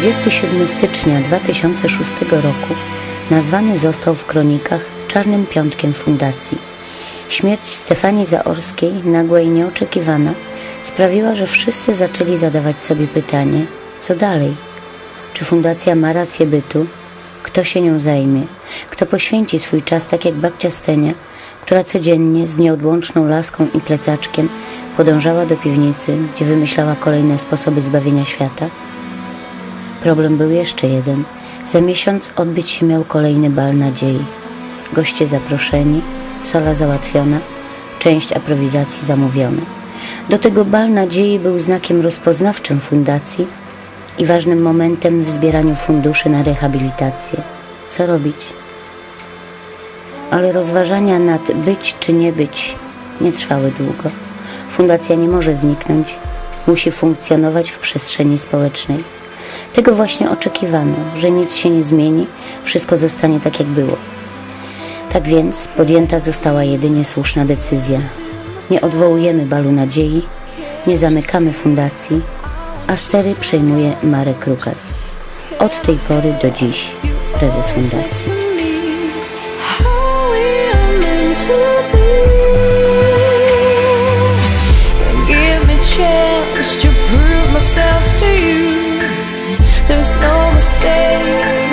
27 stycznia 2006 roku nazwany został w kronikach Czarnym Piątkiem Fundacji. Śmierć Stefanii Zaorskiej, nagła i nieoczekiwana, sprawiła, że wszyscy zaczęli zadawać sobie pytanie, co dalej? Czy fundacja ma rację bytu? Kto się nią zajmie? Kto poświęci swój czas tak jak babcia Stenia, która codziennie z nieodłączną laską i plecaczkiem podążała do piwnicy, gdzie wymyślała kolejne sposoby zbawienia świata? Problem był jeszcze jeden. Za miesiąc odbyć się miał kolejny bal nadziei. Goście zaproszeni, sala załatwiona, część aprowizacji zamówiona. Do tego bal nadziei był znakiem rozpoznawczym fundacji i ważnym momentem w zbieraniu funduszy na rehabilitację. Co robić? Ale rozważania nad być czy nie być nie trwały długo. Fundacja nie może zniknąć, musi funkcjonować w przestrzeni społecznej. Tego właśnie oczekiwano, że nic się nie zmieni, wszystko zostanie tak jak było. Tak więc podjęta została jedynie słuszna decyzja. Nie odwołujemy balu nadziei, nie zamykamy fundacji, a stery przejmuje Marek Rukar. Od tej pory do dziś prezes fundacji. chance to prove myself to you. There's no mistake.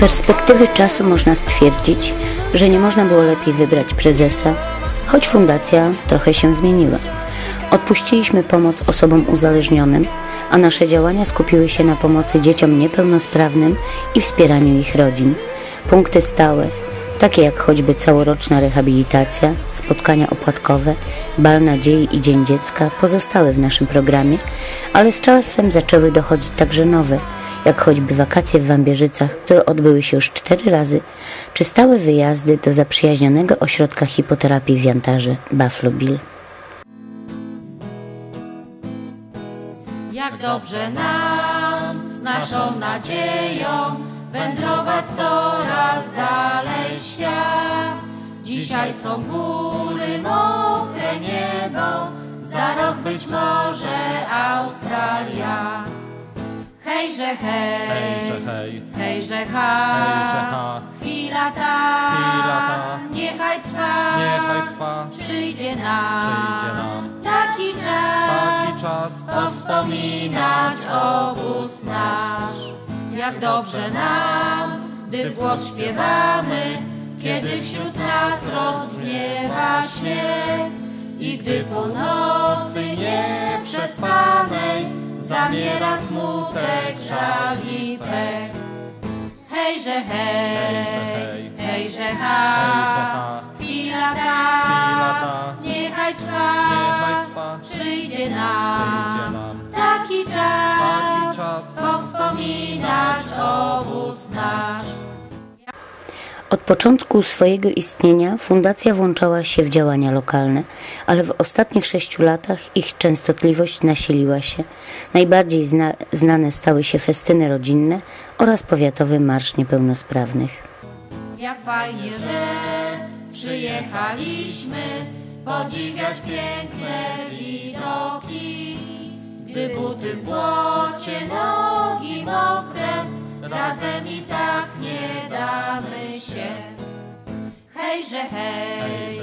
Perspektywy czasu można stwierdzić, że nie można było lepiej wybrać prezesa, choć fundacja trochę się zmieniła. Odpuściliśmy pomoc osobom uzależnionym, a nasze działania skupiły się na pomocy dzieciom niepełnosprawnym i wspieraniu ich rodzin. Punkty stałe, takie jak choćby całoroczna rehabilitacja, spotkania opłatkowe, bal nadziei i Dzień Dziecka, pozostały w naszym programie, ale z czasem zaczęły dochodzić także nowe – jak choćby wakacje w Wambierzycach, które odbyły się już cztery razy, czy stałe wyjazdy do zaprzyjaźnionego ośrodka hipoterapii w Jantarze Buffalo Bill. Jak dobrze nam z naszą nadzieją wędrować coraz dalej świat. Dzisiaj są góry, mokre niebo, za rok być może Australia. Hejże hej, hejże hej, hejże ha, hejże ha. Chwila ta, chwila ta, niechaj trwa, niechaj trwa. Przyjdzie nam, przyjdzie nam. Taki czas, taki czas, powspominać obóz nasz. Jak dobrze nam, gdy głos śpiewamy, kiedy wśród nas rozbrzmiewa śnieg i gdy po nocy nieprzespanej zamiera smutek, żal i pech. Hejże hej, hejże ha, chwila ta, niechaj trwa, przyjdzie nam taki czas, powspominać obóz nasz. Od początku swojego istnienia fundacja włączała się w działania lokalne, ale w ostatnich sześciu latach ich częstotliwość nasiliła się. Najbardziej zna znane stały się festyny rodzinne oraz powiatowy Marsz Niepełnosprawnych. Jak fajnie, że przyjechaliśmy podziwiać piękne widoki, gdy buty w błocie, nogi mokre, razem i tak nie damy się. Hejże hej,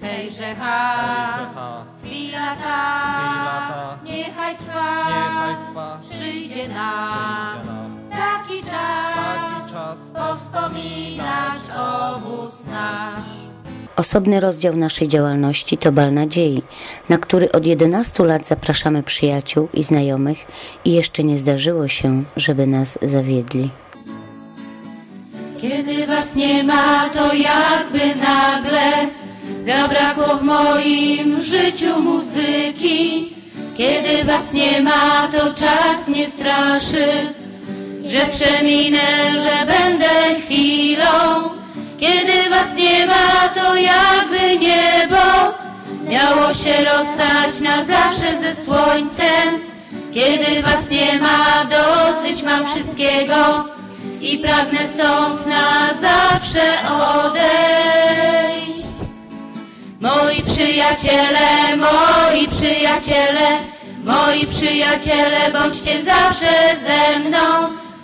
hejże ha, chwila ta, niechaj trwa, przyjdzie nam. Taki czas, powspominać obóz nasz. Osobny rozdział naszej działalności to Bal Nadziei, na który od 11 lat zapraszamy przyjaciół i znajomych i jeszcze nie zdarzyło się, żeby nas zawiedli. Kiedy was nie ma, to jakby nagle Zabrakło w moim życiu muzyki. Kiedy was nie ma, to czas mnie straszy. Że przeminę, że będę chwilą. Was nie ma, to jakby niebo miało się rozstać na zawsze ze słońcem. Kiedy was nie ma, dosyć mam wszystkiego i pragnę stąd na zawsze odejść. Moi przyjaciele, moi przyjaciele, moi przyjaciele, bądźcie zawsze ze mną.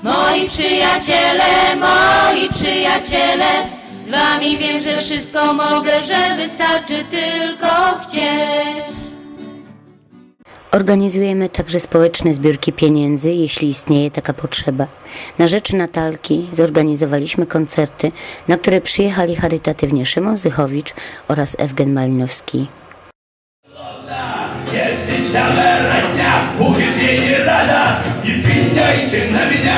Moi przyjaciele, moi przyjaciele, z wami wiem, że wszystko mogę, że wystarczy tylko chcieć. Organizujemy także społeczne zbiórki pieniędzy, jeśli istnieje taka potrzeba. Na rzecz Natalki zorganizowaliśmy koncerty, na które przyjechali charytatywnie Szymon Zychowicz oraz Ewgen Malinowski. Jestem sama radna, póki nie rada, nie pijajcie na mnie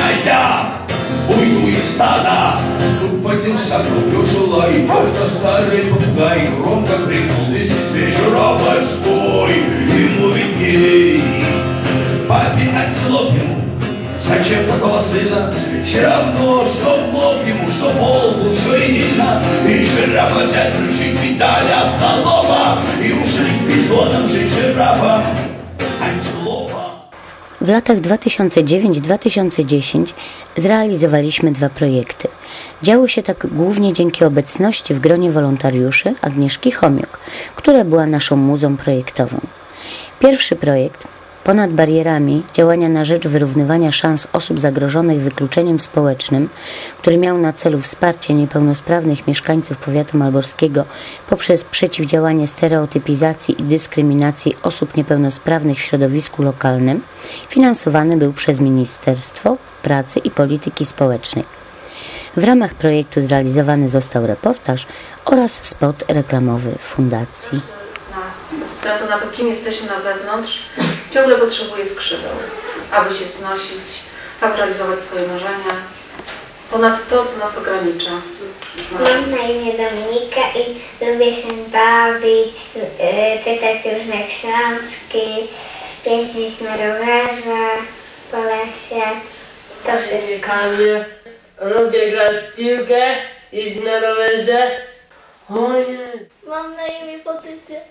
ujmuj stada. Тут поднялся крупёший лай, как-то старый попугай громко крикнул десять вечера большой. Ему видней, папе антилоп ему, Зачем такого сына? Все равно, что в лоб ему, что волку, все едино. И жирафа взять ключи Виталия Столова И ушли к бизонам жить жирафа Антилопа W latach 2009-2010 zrealizowaliśmy dwa projekty. Działo się tak głównie dzięki obecności w gronie wolontariuszy Agnieszki Chomiok, która była naszą muzą projektową. Pierwszy projekt Ponad barierami działania na rzecz wyrównywania szans osób zagrożonych wykluczeniem społecznym, który miał na celu wsparcie niepełnosprawnych mieszkańców powiatu malborskiego poprzez przeciwdziałanie stereotypizacji i dyskryminacji osób niepełnosprawnych w środowisku lokalnym, finansowany był przez Ministerstwo Pracy i Polityki Społecznej. W ramach projektu zrealizowany został reportaż oraz spot reklamowy fundacji nas, bez względu na to, kim jesteśmy na zewnątrz, ciągle potrzebuje skrzydeł, aby się wznosić, aby realizować swoje marzenia, ponad to, co nas ogranicza. Mam na imię Dominika i lubię się bawić, czytać różne książki, jeździć na rowerze po lesie. To wszystko. Lubię grać w piłkę, jeździć na rowerze. O. Mam na imię Potycie.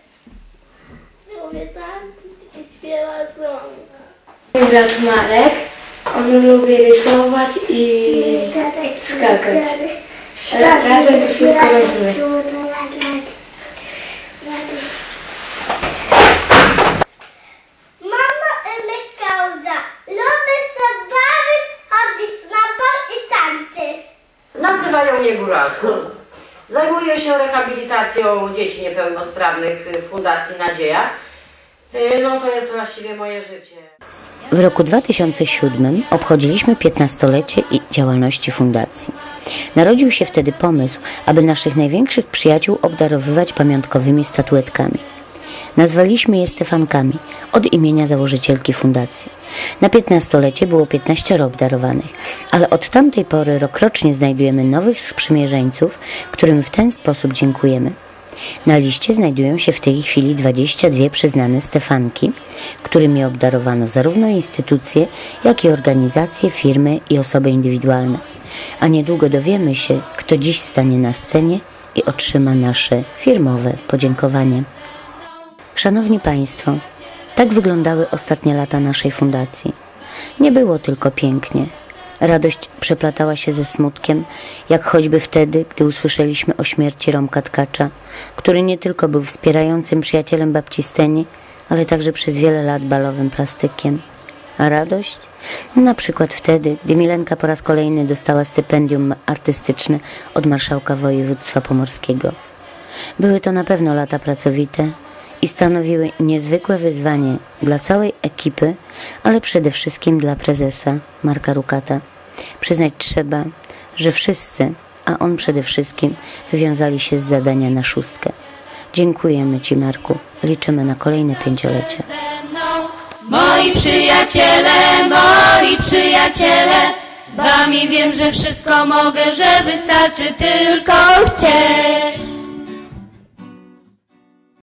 Lubię tańczyć i śpiewać song. Mój brat Marek, on lubi rysować i skakać. Razem to wszystko robimy. Nazywają mnie Góralką. Zajmuję się rehabilitacją dzieci niepełnosprawnych w Fundacji Nadzieja. Y, No to jest właściwie moje życie. W roku 2007 obchodziliśmy 15-lecie i działalności fundacji. Narodził się wtedy pomysł, aby naszych największych przyjaciół obdarowywać pamiątkowymi statuetkami. Nazwaliśmy je Stefankami od imienia założycielki fundacji. Na 15-lecie było 15 obdarowanych, ale od tamtej pory rokrocznie znajdujemy nowych sprzymierzeńców, którym w ten sposób dziękujemy. Na liście znajdują się w tej chwili 22 przyznane Stefanki, którymi obdarowano zarówno instytucje, jak i organizacje, firmy i osoby indywidualne. A niedługo dowiemy się, kto dziś stanie na scenie i otrzyma nasze firmowe podziękowanie. Szanowni Państwo, tak wyglądały ostatnie lata naszej fundacji. Nie było tylko pięknie. Radość przeplatała się ze smutkiem, jak choćby wtedy, gdy usłyszeliśmy o śmierci Romka Tkacza, który nie tylko był wspierającym przyjacielem Baptisteni, ale także przez wiele lat balowym plastykiem. A radość? Na przykład wtedy, gdy Milenka po raz kolejny dostała stypendium artystyczne od marszałka województwa pomorskiego. Były to na pewno lata pracowite i stanowiły niezwykłe wyzwanie dla całej ekipy, ale przede wszystkim dla prezesa Marka Rukata. Przyznać trzeba, że wszyscy, a on przede wszystkim, wywiązali się z zadania na szóstkę. Dziękujemy Ci, Marku. Liczymy na kolejne pięciolecie. Moi przyjaciele, moi przyjaciele, z wami wiem, że wszystko mogę, że wystarczy tylko